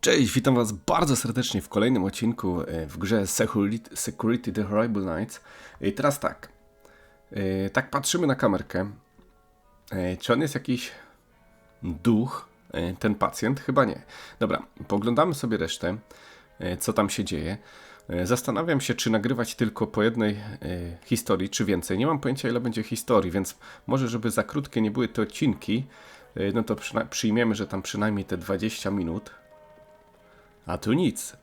Cześć, witam Was bardzo serdecznie w kolejnym odcinku e, w grze Security, The Horrible Nights. I teraz tak, e, tak patrzymy na kamerkę. E, Czy on jest jakiś duch, e, ten pacjent? Chyba nie. Dobra, poglądamy sobie resztę, e, co tam się dzieje. E, Zastanawiam się, czy nagrywać tylko po jednej e, historii, czy więcej. Nie mam pojęcia, ile będzie historii, więc może, żeby za krótkie nie były te odcinki, e, no to przyjmiemy, że tam przynajmniej te 20 minut. A tu nic.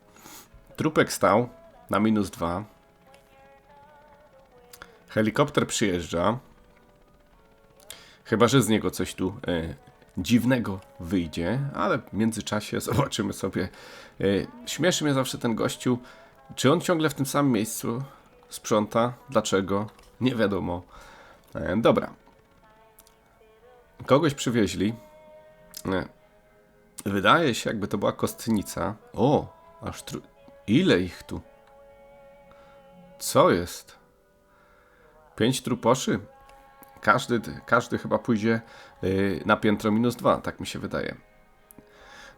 Trupek stał na minus dwa. Helikopter przyjeżdża. Chyba, że z niego coś tu e, dziwnego wyjdzie, ale w międzyczasie zobaczymy sobie. E, śmieszy mnie zawsze ten gościu. Czy on ciągle w tym samym miejscu sprząta? Dlaczego? Nie wiadomo. E, dobra. Kogoś przywieźli. E, Wydaje się, jakby to była kostnica. O, aż tru... Ile ich tu? Co jest? Pięć truposzy? Każdy, każdy chyba pójdzie yy, na piętro minus dwa, tak mi się wydaje.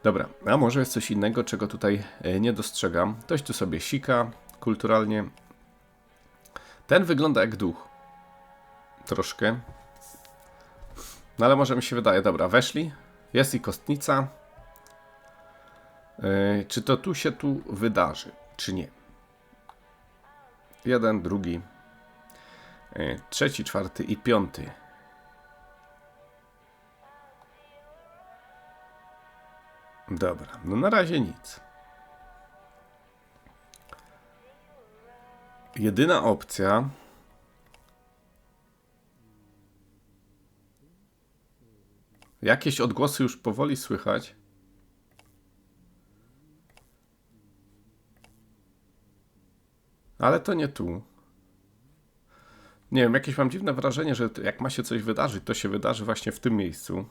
Dobra, a może jest coś innego, czego tutaj yy, nie dostrzegam. Ktoś tu sobie sika kulturalnie. Ten wygląda jak duch. Troszkę. No ale może mi się wydaje, dobra, weszli. Jest i kostnica. Yy, czy to tu się tu wydarzy, czy nie? Jeden, drugi, yy, trzeci, czwarty i piąty. Dobra, no na razie nic. Jedyna opcja. Jakieś odgłosy już powoli słychać. Ale to nie tu. Nie wiem, jakieś mam dziwne wrażenie, że jak ma się coś wydarzyć, to się wydarzy właśnie w tym miejscu.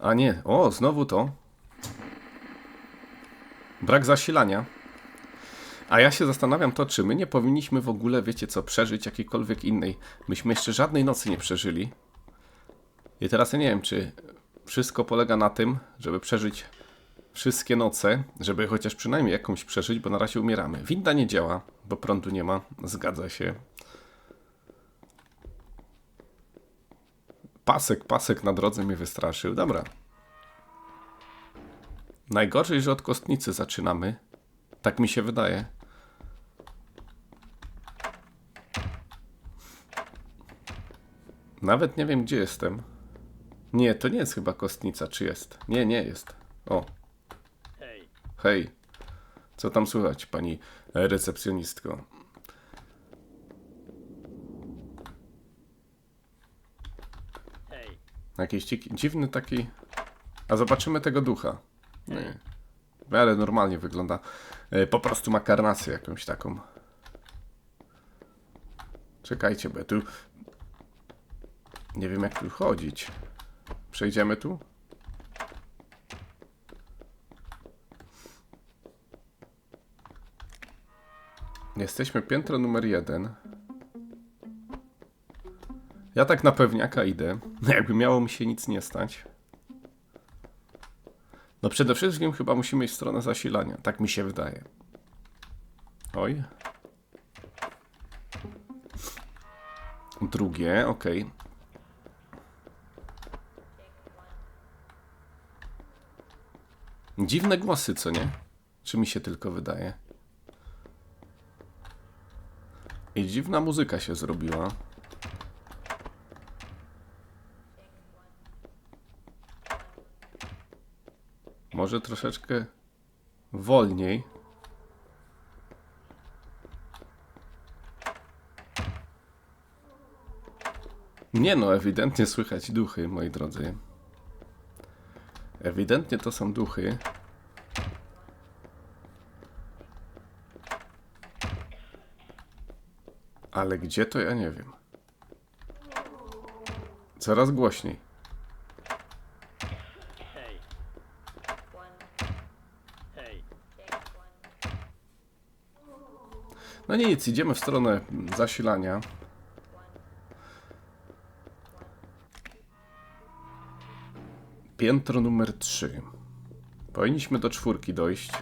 A nie, o, znowu to. Brak zasilania. A ja się zastanawiam to, czy my nie powinniśmy w ogóle, wiecie co, przeżyć jakiejkolwiek innej. Myśmy jeszcze żadnej nocy nie przeżyli. I teraz ja nie wiem, czy wszystko polega na tym, żeby przeżyć wszystkie noce, żeby chociaż przynajmniej jakąś przeżyć, bo na razie umieramy. Winda nie działa, bo prądu nie ma. Zgadza się. Pasek, pasek na drodze mnie wystraszył. Dobra. Najgorzej, że od kostnicy zaczynamy. Tak mi się wydaje. Nawet nie wiem, gdzie jestem. Nie, to nie jest chyba kostnica, czy jest? Nie, nie jest. O, Hej, co tam słychać, pani recepcjonistko? hej, Jakiś dziwny taki. A zobaczymy tego ducha. Nie. Ale normalnie wygląda. E, Po prostu ma karnację jakąś taką. Czekajcie, bo tu. Nie wiem, jak tu chodzić. Przejdziemy tu? Jesteśmy piętro numer jeden. Ja tak na pewniaka idę. Jakby miało mi się nic nie stać. No przede wszystkim chyba musimy iść w stronę zasilania. Tak mi się wydaje. Oj. Drugie, okej. Dziwne głosy, co nie? Czy mi się tylko wydaje? I dziwna muzyka się zrobiła. Może troszeczkę wolniej. Nie no, ewidentnie słychać duchy, moi drodzy. Ewidentnie to są duchy. Ale gdzie to ja nie wiem. Coraz głośniej. No nic, idziemy w stronę zasilania. Piętro numer 3. Powinniśmy do czwórki dojść.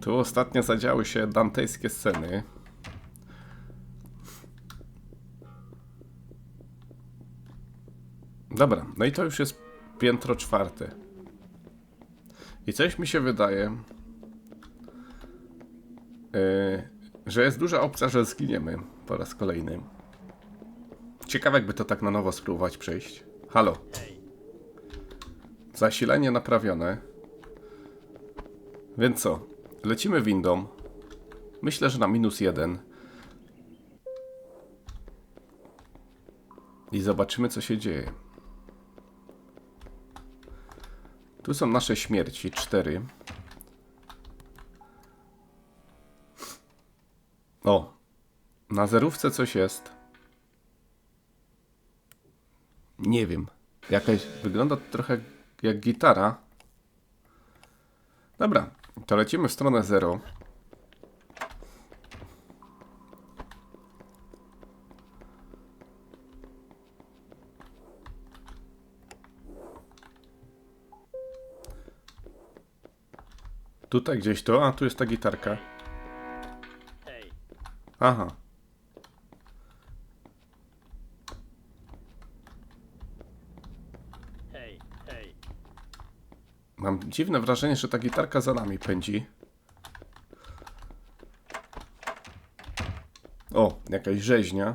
Tu ostatnio zadziały się dantejskie sceny. Dobra, no i to już jest piętro czwarte. I coś mi się wydaje, yy, że jest duża opcja, że zginiemy po raz kolejny. Ciekawe, jakby to tak na nowo spróbować przejść. Halo. Zasilanie naprawione. Więc co? Lecimy windą. Myślę, że na minus jeden. I zobaczymy, co się dzieje. Tu są nasze śmierci. Cztery. O! Na zerówce coś jest. Nie wiem. Jakaś wygląda trochę jak gitara. Dobra, to lecimy w stronę 0. Tutaj gdzieś to, a tu jest ta gitarka. hej, Aha. Mam dziwne wrażenie, że ta gitarka za nami pędzi. O, jakaś rzeźnia.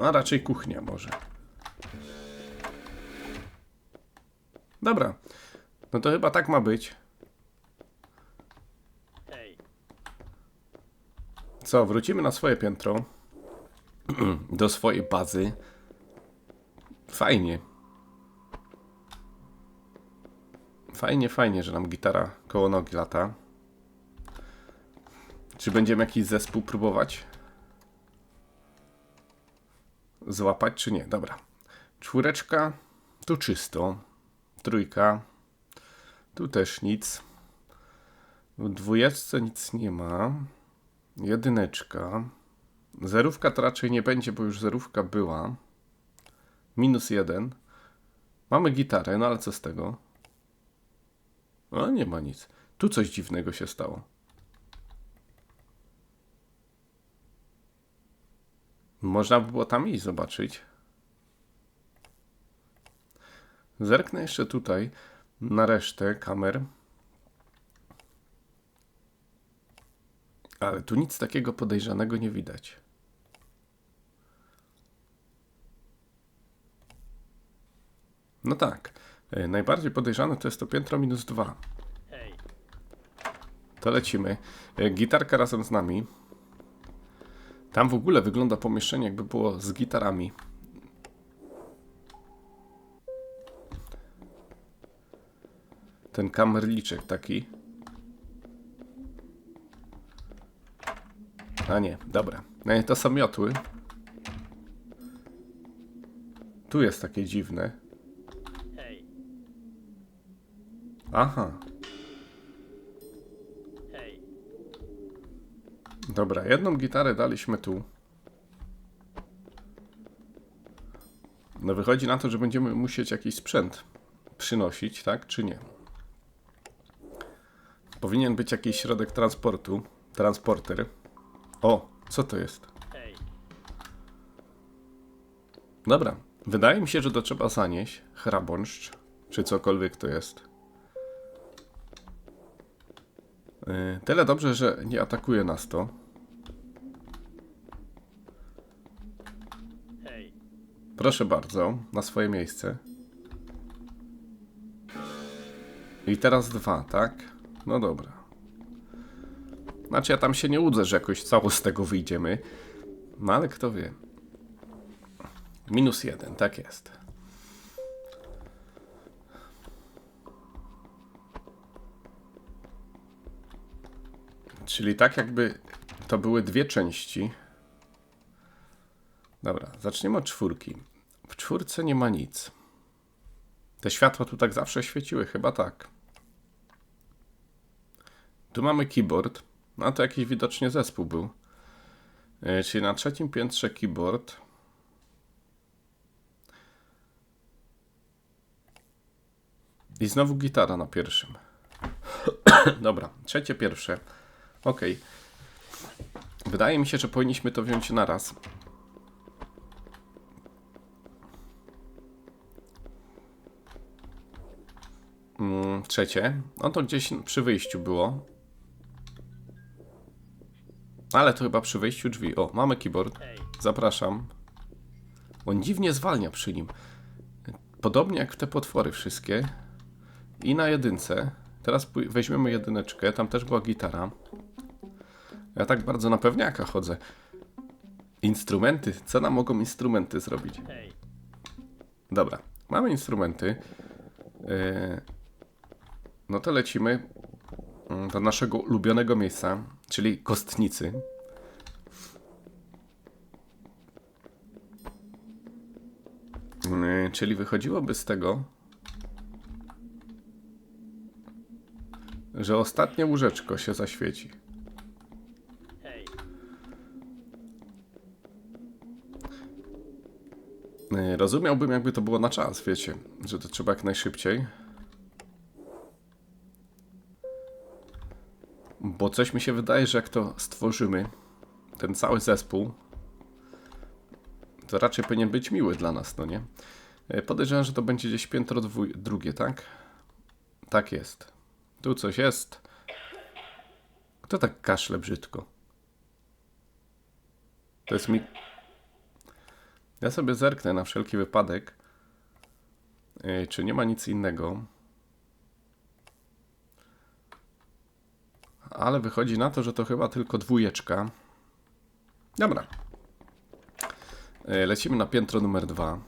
A raczej kuchnia może. Dobra. No to chyba tak ma być. Co, wrócimy na swoje piętro. Do swojej bazy. Fajnie. Fajnie, fajnie, że nam gitara koło nogi lata. Czy będziemy jakiś zespół próbować? Złapać, czy nie? Dobra. Czwóreczka. Tu czysto. Trójka. Tu też nic. W dwójeczce nic nie ma. Jedyneczka. Zerówka to raczej nie będzie, bo już zerówka była. Minus jeden. Mamy gitarę, no ale co z tego? A nie ma nic. Tu coś dziwnego się stało. Można by było tam iść zobaczyć. Zerknę jeszcze tutaj na resztę kamer. Ale tu nic takiego podejrzanego nie widać. No tak. e, Najbardziej podejrzane to jest to piętro minus dwa. To lecimy. E, Gitarka razem z nami. Tam w ogóle wygląda pomieszczenie, jakby było z gitarami. Ten kamerliczek taki. A nie, dobra. Nie, to są miotły. Tu jest takie dziwne. hej, Aha, hej, Dobra, jedną gitarę daliśmy tu. No wychodzi na to, że będziemy musieć jakiś sprzęt przynosić, tak? Czy nie? Powinien być jakiś środek transportu. Transporter. O, co to jest? Dobra, wydaje mi się, że to trzeba zanieść. Hrabąszcz, czy cokolwiek to jest. Yy, tyle dobrze, że nie atakuje nas to. hej, Proszę bardzo, na swoje miejsce. I teraz dwa, tak? No dobra. Znaczy ja tam się nie łudzę, że jakoś cało z tego wyjdziemy. No ale kto wie. Minus jeden, tak jest. Czyli tak jakby to były dwie części. Dobra, zaczniemy od czwórki. W czwórce nie ma nic. Te światła tu tak zawsze świeciły, chyba tak. Tu mamy keyboard. No to jakiś widocznie zespół był. Yy, czyli na trzecim piętrze keyboard. I znowu gitara na pierwszym. Dobra, trzecie, pierwsze. Okej. Wydaje mi się, że powinniśmy to wziąć naraz. Mm, trzecie. No to gdzieś przy wyjściu było. Ale to chyba przy wyjściu drzwi. O, mamy keyboard. Zapraszam. On dziwnie zwalnia przy nim. Podobnie jak te potwory wszystkie. I na jedynce. Teraz weźmiemy jedyneczkę. Tam też była gitara. Ja tak bardzo na pewniaka chodzę. Instrumenty. Co nam mogą instrumenty zrobić? Dobra, mamy instrumenty. Yy, No to lecimy mm, do naszego ulubionego miejsca, czyli kostnicy. Yy, Czyli wychodziłoby z tego, że ostatnie łóżeczko się zaświeci. Rozumiałbym, jakby to było na czas, wiecie, że to trzeba jak najszybciej. Coś mi się wydaje, że jak to stworzymy, ten cały zespół, to raczej powinien być miły dla nas, no nie? Yy, Podejrzewam, że to będzie gdzieś piętro drugie, tak? Tak jest. Tu coś jest. Kto tak kaszle brzydko? To jest mi... Ja sobie zerknę na wszelki wypadek, yy, czy nie ma nic innego. Ale wychodzi na to, że to chyba tylko dwójeczka. Dobra. Yy, Lecimy na piętro numer dwa.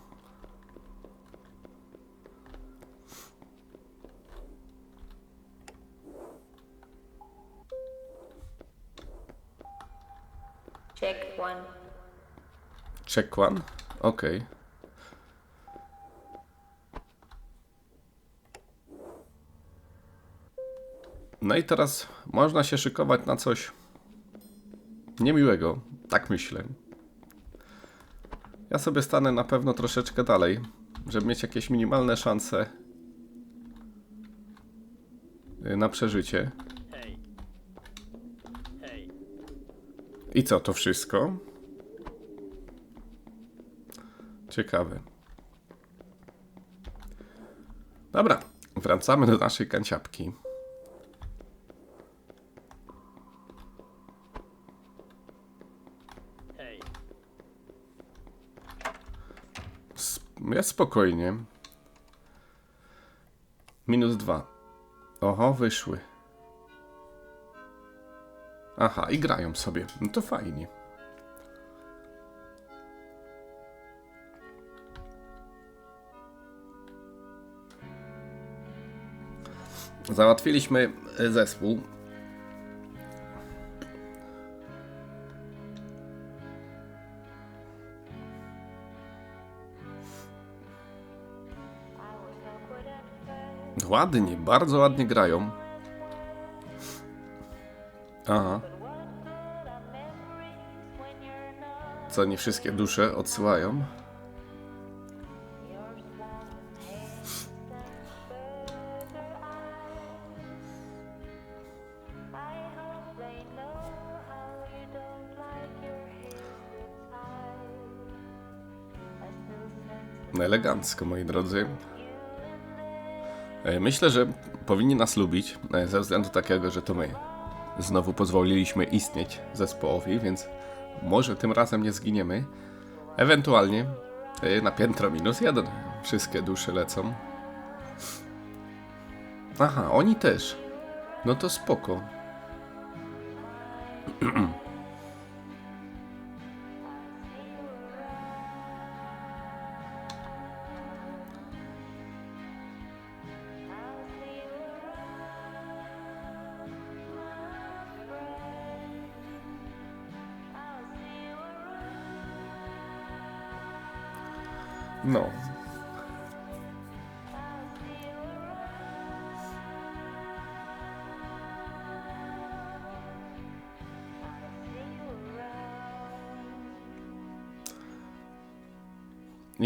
Check one. Check one. Okej. No i teraz można się szykować na coś niemiłego. Tak myślę. Ja sobie stanę na pewno troszeczkę dalej, żeby mieć jakieś minimalne szanse y, na przeżycie. hej, hej, I co, to wszystko? Ciekawe. Dobra, wracamy do naszej kanciapki. hej, Jest spokojnie. Minus dwa. Oho, wyszły. Aha, i grają sobie. No to fajnie. Załatwiliśmy e, zespół. Ładnie, bardzo ładnie grają. Aha. Co nie wszystkie dusze odsyłają. Elegancko, moi drodzy. E, Myślę, że powinni nas lubić e, ze względu takiego, że to my znowu pozwoliliśmy istnieć zespołowi, więc może tym razem nie zginiemy. Ewentualnie e, na piętro minus jeden wszystkie dusze lecą. Aha, oni też. No to spoko.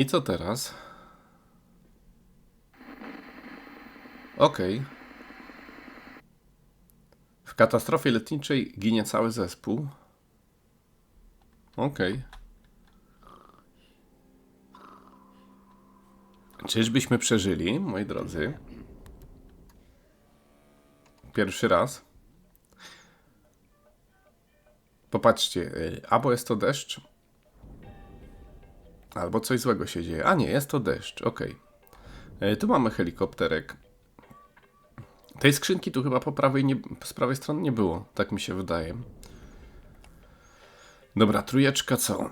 I co teraz? Okej. W katastrofie lotniczej ginie cały zespół. Okej. Czyżbyśmy przeżyli, moi drodzy? Pierwszy raz. Popatrzcie, y, albo jest to deszcz, albo coś złego się dzieje. A nie, jest to deszcz, okej. Y, Tu mamy helikopterek. Tej skrzynki tu chyba po prawej, nie, z prawej strony nie było, tak mi się wydaje. Dobra, trójeczka co?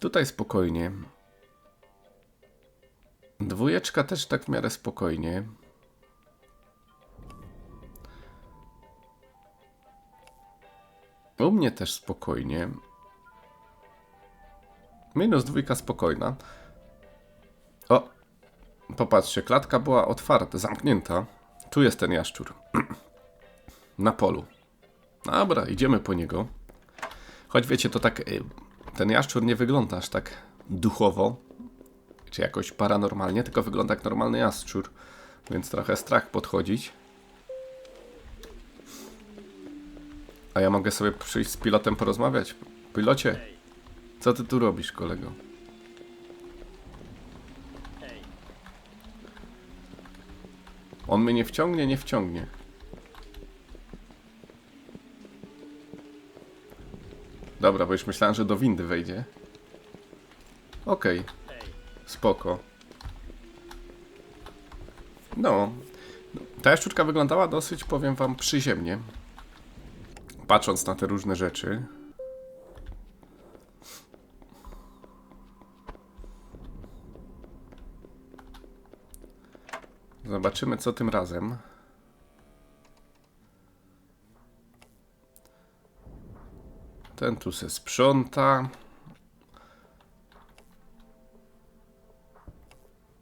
Tutaj spokojnie. Dwójeczka też tak w miarę spokojnie. U mnie też spokojnie. Minus dwójka spokojna. O! Popatrzcie, klatka była otwarta, zamknięta. Tu jest ten jaszczur. Na polu. Dobra, idziemy po niego. Choć wiecie, to tak. y, Ten jaszczur nie wygląda aż tak duchowo, czy jakoś paranormalnie, tylko wygląda jak normalny jaszczur. Więc trochę strach podchodzić. A ja mogę sobie przyjść z pilotem porozmawiać. Pilocie, co ty tu robisz, kolego? On mnie nie wciągnie, nie wciągnie. Dobra, bo już myślałem, że do windy wejdzie. Okej, hej. spoko. No, ta jaszczurka wyglądała dosyć, powiem wam, przyziemnie. Patrząc na te różne rzeczy. Zobaczymy, co tym razem. Ten tu se sprząta.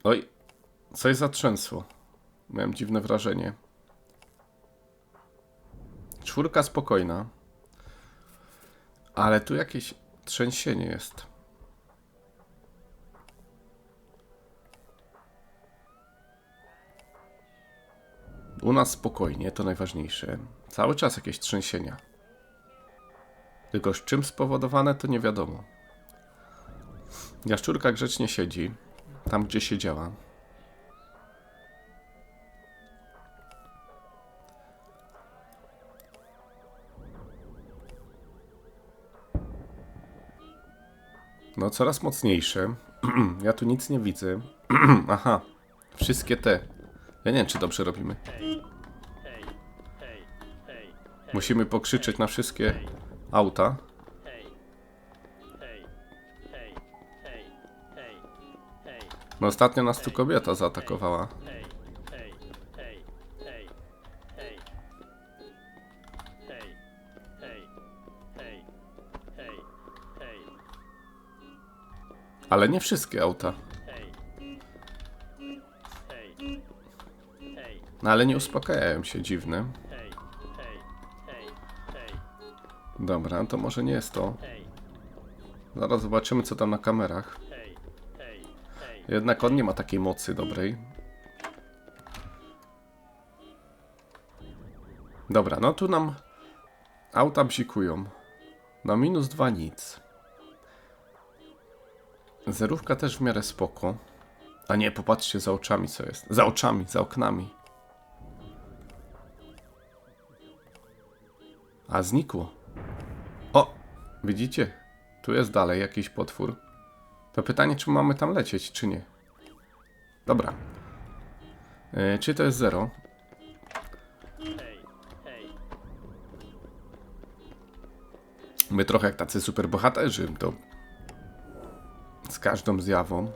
Oj, coś zatrzęsło. Miałem dziwne wrażenie. Czwórka spokojna. Ale tu jakieś trzęsienie jest. U nas spokojnie, to najważniejsze. Cały czas jakieś trzęsienia. Tylko z czym spowodowane, to nie wiadomo. Jaszczurka grzecznie siedzi, tam gdzie siedziała. No, coraz mocniejsze. ja tu nic nie widzę. Aha, wszystkie te. Ja nie wiem, czy dobrze robimy. Musimy pokrzyczeć na wszystkie auta. No ostatnio nas tu kobieta zaatakowała. Ale nie wszystkie auta. No ale nie uspokajają się, dziwne. Dobra, to może nie jest to. Zaraz zobaczymy, co tam na kamerach. Jednak on nie ma takiej mocy dobrej. Dobra, no tu nam auta bzikują. Na minus dwa nic. Zerówka też w miarę spoko. A nie, popatrzcie za oczami co jest. Za oczami, za oknami. A znikło. O! Widzicie? Tu jest dalej jakiś potwór. To pytanie, czy mamy tam lecieć, czy nie. Dobra. E, czy to jest zero? My trochę jak tacy superbohaterzy, to z każdą zjawą.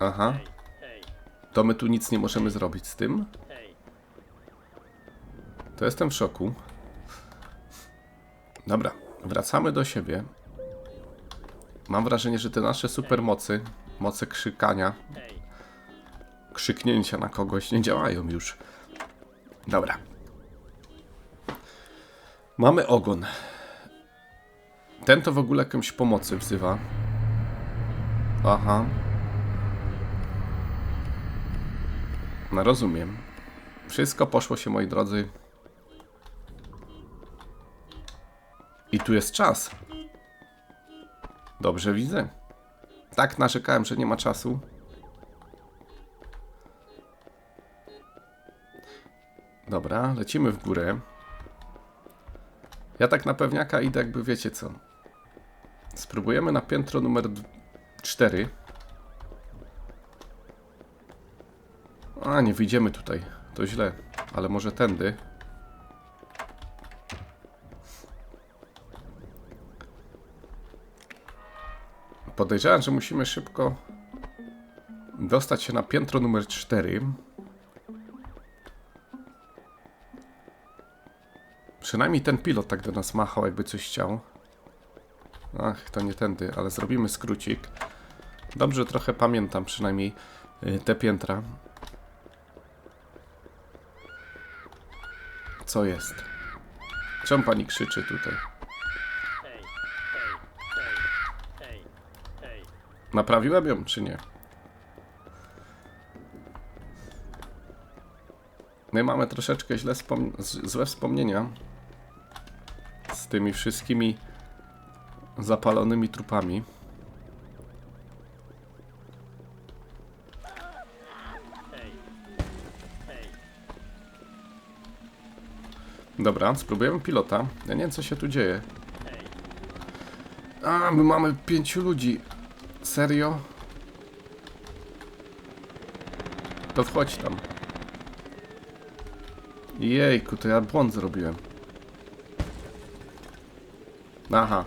Aha, to my tu nic nie możemy zrobić z tym. To jestem w szoku. Dobra, wracamy do siebie. Mam wrażenie, że te nasze supermocy, moce krzykania, krzyknięcia na kogoś nie działają już. Dobra. Mamy ogon. Ten to w ogóle jakąś pomocy wzywa. Aha. No rozumiem. Wszystko poszło się, moi drodzy. I tu jest czas. Dobrze widzę. Tak narzekałem, że nie ma czasu. Dobra, lecimy w górę. Ja tak na pewniaka idę, jakby wiecie co. Spróbujemy na piętro numer 4. A, nie wyjdziemy tutaj. To źle. Ale może tędy. Podejrzewam, że musimy szybko dostać się na piętro numer 4. Przynajmniej ten pilot tak do nas machał, jakby coś chciał. Ach, to nie tędy, ale zrobimy skrócik. Dobrze, trochę pamiętam przynajmniej y, te piętra. Co jest? Czemu pani krzyczy tutaj? Naprawiłem ją, czy nie? My mamy troszeczkę źle wspom- złe wspomnienia z tymi wszystkimi zapalonymi trupami. Dobra, spróbujemy pilota. Ja nie wiem, co się tu dzieje. A, my mamy pięciu ludzi. Serio? To wchodź tam. Jejku, to ja błąd zrobiłem. Aha.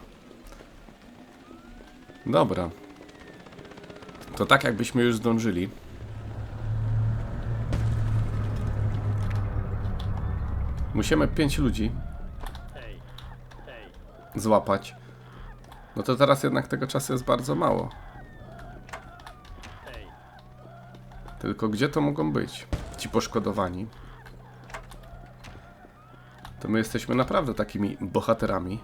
Dobra. To tak jakbyśmy już zdążyli. Musimy pięć ludzi złapać. No to teraz jednak tego czasu jest bardzo mało. Tylko gdzie to mogą być? Ci poszkodowani. To my jesteśmy naprawdę takimi bohaterami.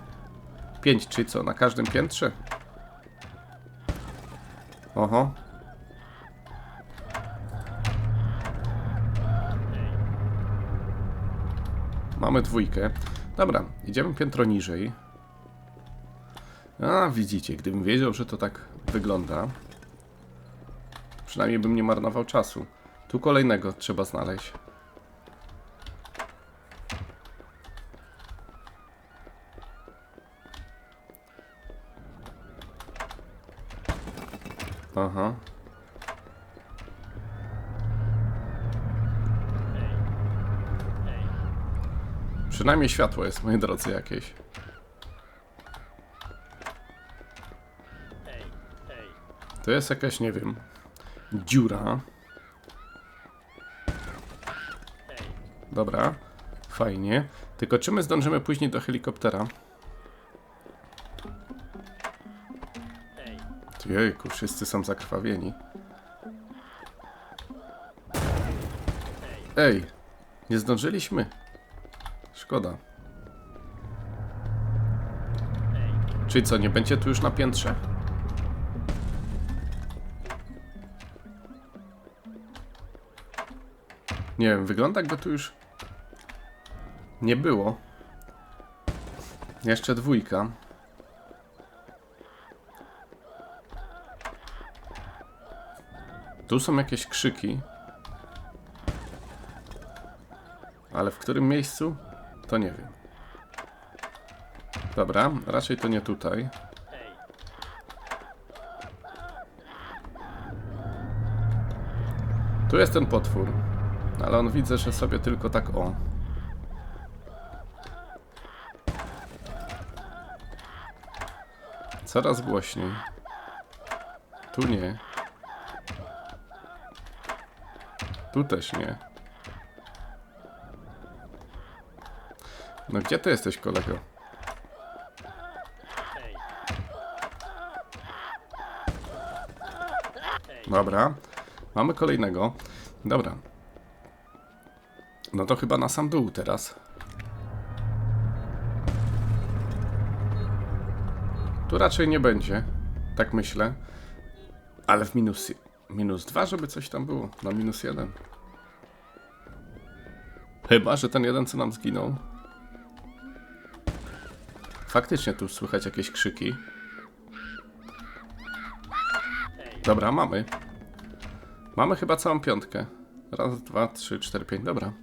Pięć czy co? Na każdym piętrze? Oho. Mamy dwójkę. Dobra, idziemy piętro niżej. A, widzicie, gdybym wiedział, że to tak wygląda, przynajmniej bym nie marnował czasu. Tu kolejnego trzeba znaleźć. Aha. hej. Hej, Przynajmniej światło jest, moi drodzy, jakieś. To jest jakaś, nie wiem, dziura. Dobra, fajnie. Tylko czy my zdążymy później do helikoptera? Jejku, wszyscy są zakrwawieni. Ej, nie zdążyliśmy. Szkoda. Czyli co, nie będzie tu już na piętrze? Nie wiem, wygląda jakby tu już nie było. Jeszcze dwójka. Tu są jakieś krzyki. Ale w którym miejscu? To nie wiem. Dobra, raczej to nie tutaj. Tu jest ten potwór. Ale on widzę, że sobie tylko tak o. Coraz głośniej. Tu nie. Tu też nie. No gdzie ty jesteś, kolego? Dobra. Mamy kolejnego. Dobra. No to chyba na sam dół teraz. Tu raczej nie będzie. Tak myślę. Ale w minus, minus 2, żeby coś tam było. Na minus 1. Chyba, że ten jeden, co nam zginął. Faktycznie tu słychać jakieś krzyki. Dobra, mamy. Mamy chyba całą piątkę. Raz, dwa, trzy, cztery, pięć. Dobra.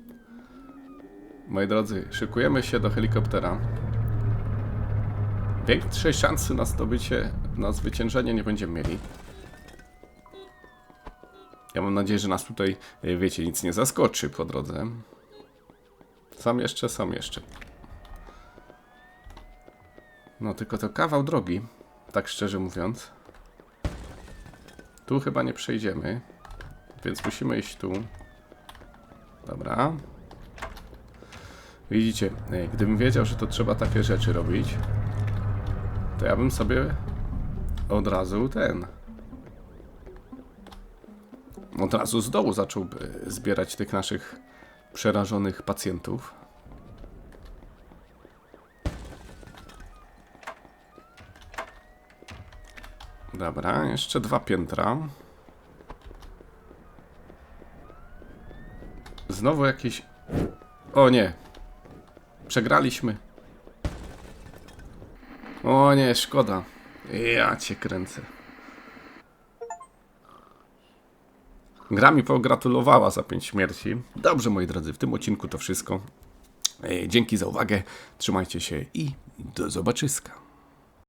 Moi drodzy, szykujemy się do helikoptera. Większej szansy na zdobycie, na zwyciężenie nie będziemy mieli. Ja mam nadzieję, że nas tutaj, e, wiecie, nic nie zaskoczy po drodze. Sam jeszcze, sam jeszcze. No tylko to kawał drogi, tak szczerze mówiąc. Tu chyba nie przejdziemy, więc musimy iść tu. Dobra. Widzicie, gdybym wiedział, że to trzeba takie rzeczy robić, to ja bym sobie od razu ten. Od razu z dołu zaczął zbierać tych naszych przerażonych pacjentów. Dobra, jeszcze dwa piętra. Znowu jakieś. O nie. Przegraliśmy. O nie, szkoda. Ja cię kręcę. Gra mi pogratulowała za pięć śmierci. Dobrze, moi drodzy, w tym odcinku to wszystko. E, Dzięki za uwagę, trzymajcie się i do zobaczyska.